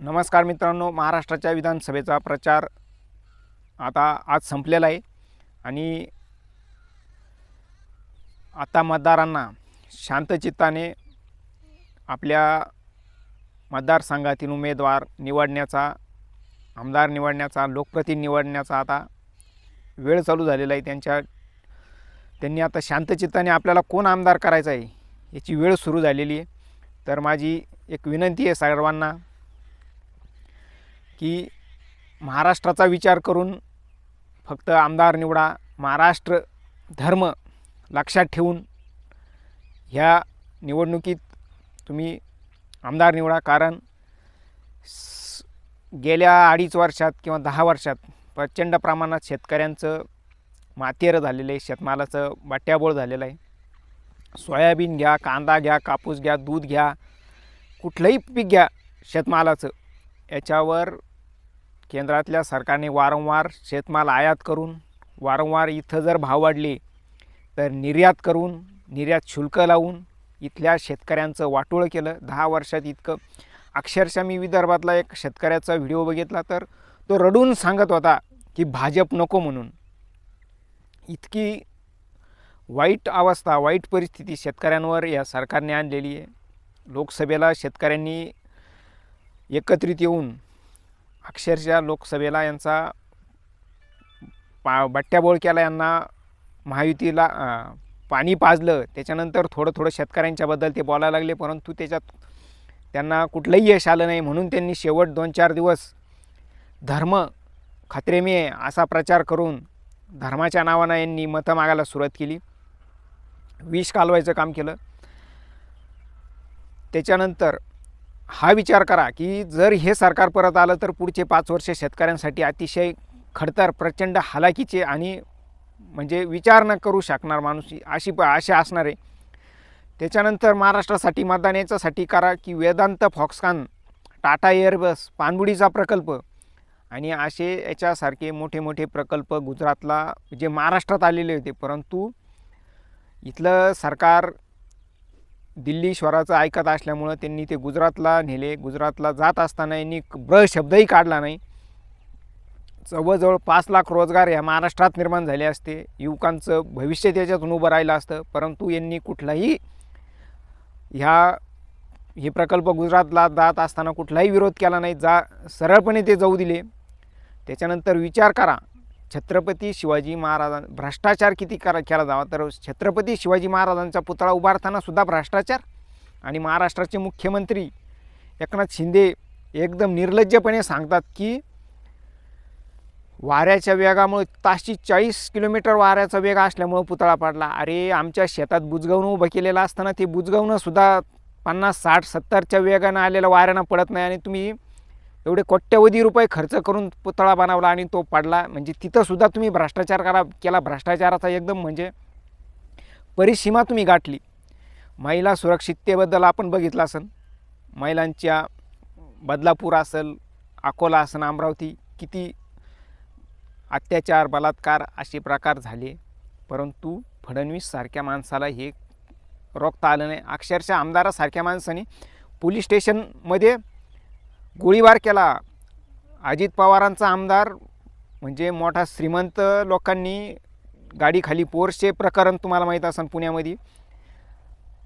नमस्कार मित्रांनो महाराष्ट्राच्या विधानसभेचा प्रचार आता आज संपलेला आहे. आणि आता मतदारांना शांतचित्ताने आपल्या मतदारसंघातील उमेदवार निवडण्याचा आमदार निवडण्याचा लोकप्रतिनिधी निवडण्याचा आता वेळ चालू झालेला आहे. त्यांच्या त्यांनी आता शांतचित्ताने आपल्याला कोण आमदार करायचा आहे याची वेळ सुरू झालेली आहे. तर माझी एक विनंती आहे सर्वांना की महाराष्ट्राचा विचार करून फक्त आमदार निवडा महाराष्ट्र धर्म लक्षात ठेवून ह्या निवडणुकीत तुम्ही आमदार निवडा. कारण स- गेल्या अडीच वर्षात किंवा दहा वर्षात प्रचंड प्रमाणात शेतकऱ्यांचं मातेरं झालेलं आहे शेतमालाचं बाट्याबोळ झालेलं आहे. सोयाबीन घ्या कांदा घ्या कापूस घ्या दूध घ्या कुठलंही पीक घ्या शेतमालाचं. याच्यावर केंद्रातल्या सरकारने वारंवार शेतमाल आयात करून वारंवार इथं जर भाव वाढले तर निर्यात करून निर्यात शुल्क लावून इथल्या शेतकऱ्यांचं वाटोळं केलं. दहा वर्षात इतकं. अक्षरशः मी विदर्भातला एक शेतकऱ्याचा व्हिडिओ बघितला तर तो रडून सांगत होता की भाजप नको म्हणून. इतकी वाईट अवस्था वाईट परिस्थिती शेतकऱ्यांवर या सरकारने आणलेली आहे. लोकसभेला शेतकऱ्यांनी एकत्रित येऊन अक्षरशः लोकसभेला यांचा पा बट्ट्याबोळक्याला यांना महायुतीला पाणी पाजलं. त्याच्यानंतर थोडं थोडं शेतकऱ्यांच्याबद्दल ते बोलायला लागले परंतु त्याच्यात त्यांना कुठलंही यश आलं नाही. म्हणून त्यांनी शेवट दोन चार दिवस धर्म खत्रे असा प्रचार करून धर्माच्या नावानं यांनी मतं मागायला सुरुवात केली. विष कालवायचं काम केलं. त्याच्यानंतर हा विचार करा की जर हे सरकार परत आलं तर पुढचे पाच वर्ष शेतकऱ्यांसाठी अतिशय खडतर प्रचंड हालाकीचे आणि म्हणजे विचार न करू शकणार माणूस अशी प असे असणार आहे. त्याच्यानंतर महाराष्ट्रासाठी मतदान याच्यासाठी करा की वेदांत फॉक्सकॉन टाटा एअरबस पाणबुडीचा प्रकल्प आणि असे याच्यासारखे मोठे मोठे प्रकल्प गुजरातला जे महाराष्ट्रात आलेले होते. परंतु इथलं सरकार दिल्ली स्वराचं ऐकत असल्यामुळं त्यांनी ते गुजरातला नेले. गुजरातला जात असताना यांनी ब्र शब्दही काढला नाही. जवळजवळ पाच लाख रोजगार या महाराष्ट्रात निर्माण झाले असते. युवकांचं भविष्य त्याच्यातून उभं राहिलं असतं. परंतु यांनी कुठलाही ह्या हे प्रकल्प गुजरातला जात असताना कुठलाही विरोध केला नाही. जा सरळपणे ते जाऊ दिले. त्याच्यानंतर विचार करा. छत्रपती शिवाजी महाराजां भ्रष्टाचार किती करा केला जावा? तर छत्रपती शिवाजी महाराजांचा पुतळा उभारताना सुद्धा भ्रष्टाचार आणि महाराष्ट्राचे मुख्यमंत्री एकनाथ शिंदे एकदम निर्लज्जपणे सांगतात की वाऱ्याच्या वेगामुळे ताशी चाळीस किलोमीटर वाऱ्याचा वेग असल्यामुळं पुतळा पडला. अरे आमच्या शेतात बुजगावणं उभं केलेलं असताना ते बुजगावणंसुद्धा पन्नास साठ सत्तरच्या वेगानं आलेलं वाऱ्यानं पडत नाही आणि तुम्ही एवढे कोट्यवधी रुपये खर्च करून पुतळा बनवला आणि तो पडला. म्हणजे तिथंसुद्धा तुम्ही भ्रष्टाचार करा केला भ्रष्टाचाराचा एकदम म्हणजे परिसीमा तुम्ही गाठली. महिला सुरक्षिततेबद्दल आपण बघितलं असेल महिलांच्या बदलापूर असेल अकोला असेल अमरावती किती अत्याचार बलात्कार असे प्रकार झाले. परंतु फडणवीस सारख्या माणसाला हे रोखता आलं नाही. अक्षरशः आमदारासारख्या माणसाने पोलीस स्टेशनमध्ये गोळीबार केला. अजित पवारांचा आमदार म्हणजे मोठा श्रीमंत लोकांनी गाडीखाली पोर्सचे प्रकरण तुम्हाला माहीत असेल पुण्यामध्ये.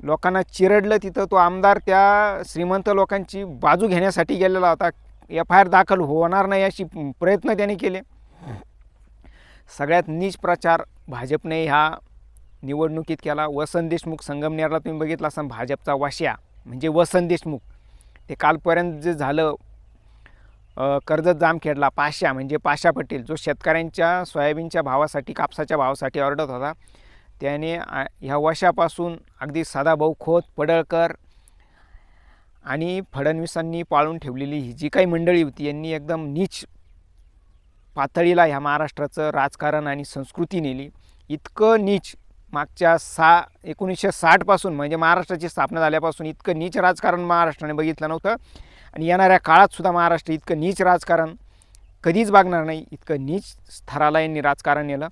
लोकांना चिरडलं तिथं तो आमदार त्या श्रीमंत लोकांची बाजू घेण्यासाठी गेलेला होता. एफ आय आर दाखल होणार नाही अशी प्रयत्न त्याने केले. सगळ्यात नीच प्रचार भाजपने ह्या निवडणुकीत केला. वसंत देशमुख संगमनेरला तुम्ही बघितला असाल भाजपचा वाशिया म्हणजे वसंत देशमुख. ते कालपर्यंत जे झालं कर्जत जामखेडला पाशा म्हणजे पाशा पटेल. जो शेतकऱ्यांच्या सोयाबीनच्या भावासाठी कापसाच्या भावासाठी ऑर्डर होता त्याने ह्या वशापासून अगदी सदाभाऊ खोत पडळकर आणि फडणवीसांनी पाळून ठेवलेली ही जी काही मंडळी होती यांनी एकदम नीच पातळीला ह्या महाराष्ट्राचं राजकारण आणि संस्कृती नेली. इतकं नीच मागच्या सा एकोणीसशे साठपासून म्हणजे महाराष्ट्राची स्थापना झाल्यापासून इतकं नीच राजकारण महाराष्ट्राने बघितलं नव्हतं. आणि येणाऱ्या काळातसुद्धा महाराष्ट्र इतकं नीच राजकारण कधीच बघणार नाही. इतकं नीच स्तराला यांनी राजकारण नेलं.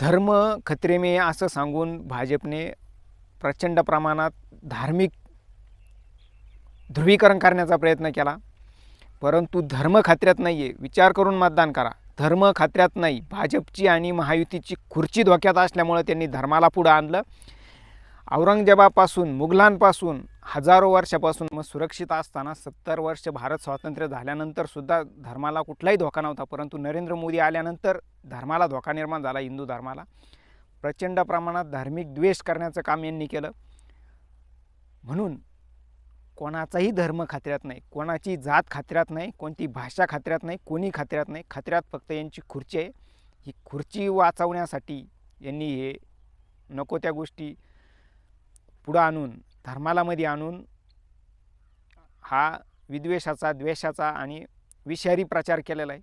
धर्म खत्रेमे असं सांगून भाजपने प्रचंड प्रमाणात धार्मिक ध्रुवीकरण करण्याचा प्रयत्न केला. परंतु धर्म खात्र्यात नाही आहे विचार करून मतदान करा. धर्म खात्र्यात नाही भाजपची आणि महायुतीची खुर्ची धोक्यात असल्यामुळं त्यांनी धर्माला पुढं आणलं. औरंगजेबापासून मुघलांपासून हजारो वर्षापासून मग सुरक्षित असताना सत्तर वर्ष भारत स्वातंत्र्य झाल्यानंतर सुद्धा धर्माला कुठलाही धोका नव्हता परंतु नरेंद्र मोदी आल्यानंतर धर्माला धोका निर्माण झाला हिंदू धर्माला. प्रचंड प्रमाणात धार्मिक द्वेष करण्याचं काम यांनी केलं. म्हणून कोणाचाही धर्म खात्र्यात नाही कोणाची जात खात्र्यात नाही कोणती भाषा खात्र्यात नाही कोणी खात्र्यात नाही. खात्र्यात फक्त यांची खुर्ची आहे. ही खुर्ची वाचवण्यासाठी यांनी हे नको त्या गोष्टी पुढं आणून धर्माला मध्ये आणून हा विद्वेषाचा द्वेषाचा आणि विषारी प्रचार केलेला आहे.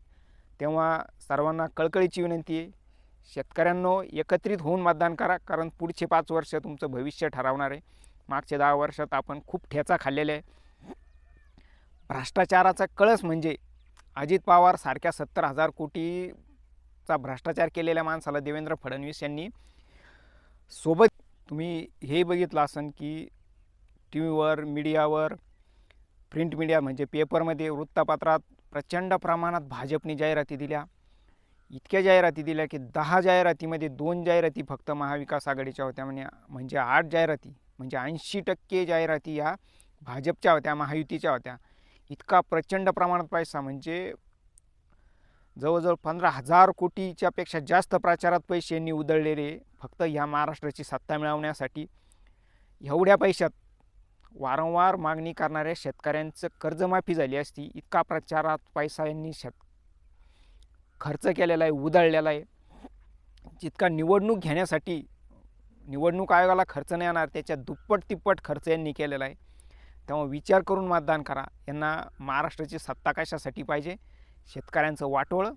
तेव्हा सर्वांना कळकळीची विनंती आहे. शेतकऱ्यांनो एकत्रित होऊन मतदान करा कारण पुढचे पाच वर्ष तुमचं भविष्य ठरवणार आहे. मागच्या दहा वर्षात आपण खूप ठेचा खाल्लेला आहे. भ्रष्टाचाराचा कळस म्हणजे अजित पवार सारख्या सत्तर हजार कोटीचा भ्रष्टाचार केलेल्या माणसाला देवेंद्र फडणवीस यांनी सोबत तुम्ही हे बघितलं असन की टी व्हीवर मीडियावर प्रिंट मीडिया म्हणजे पेपरमध्ये वृत्तपत्रात प्रचंड प्रमाणात भाजपने जाहिराती दिल्या. इतक्या जाहिराती दिल्या की दहा जाहिरातीमध्ये दोन जाहिराती फक्त महाविकास आघाडीच्या होत्या म्हणजे म्हणजे आठ जाहिराती. म्हणजे ऐंशी टक्के जाहिराती ह्या भाजपच्या होत्या महायुतीच्या होत्या. इतका प्रचंड प्रमाणात पैसा म्हणजे जवळजवळ पंधरा हजार कोटीच्या पेक्षा जास्त प्रचारात पैसे यांनी उधळलेले. फक्त ह्या महाराष्ट्राची सत्ता मिळवण्यासाठी एवढ्या पैशात वारंवार मागणी करणाऱ्या शेतकऱ्यांचं कर्जमाफी झाली असती. इतका प्रचारात पैसा यांनी शेत खर्च केलेला आहे उधळलेला आहे. जितका निवडणूक घेण्यासाठी निवडणूक आयोगाला खर्च नाही येणार त्याच्या दुप्पट तिप्पट खर्च यांनी केलेला आहे. तेव्हा विचार करून मतदान करा. यांना महाराष्ट्राची सत्ता कशासाठी पाहिजे? शेतकऱ्यांचं वाटोळं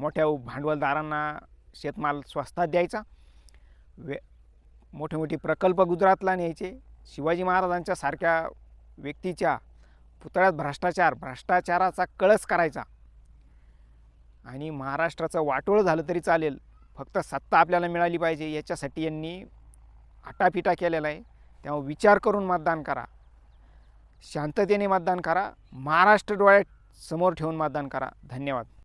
मोठ्या भांडवलदारांना शेतमाल स्वस्तात द्यायचा वे मोठे मोठे प्रकल्प गुजरातला न्यायचे शिवाजी महाराजांच्या सारख्या व्यक्तीच्या पुतळ्यात भ्रष्टाचार भ्रष्टाचाराचा कळस करायचा. आणि महाराष्ट्राचं वाटोळं झालं तरी चालेल. फक्त सत्ता आपल्याला मिळाली पाहिजे याच्यासाठी यांनी आटापिटा केलेला आहे. तेव्हा विचार करून मतदान करा. शांततेने मतदान करा. महाराष्ट्र डोळ्यात समोर ठेवून मतदान करा. धन्यवाद.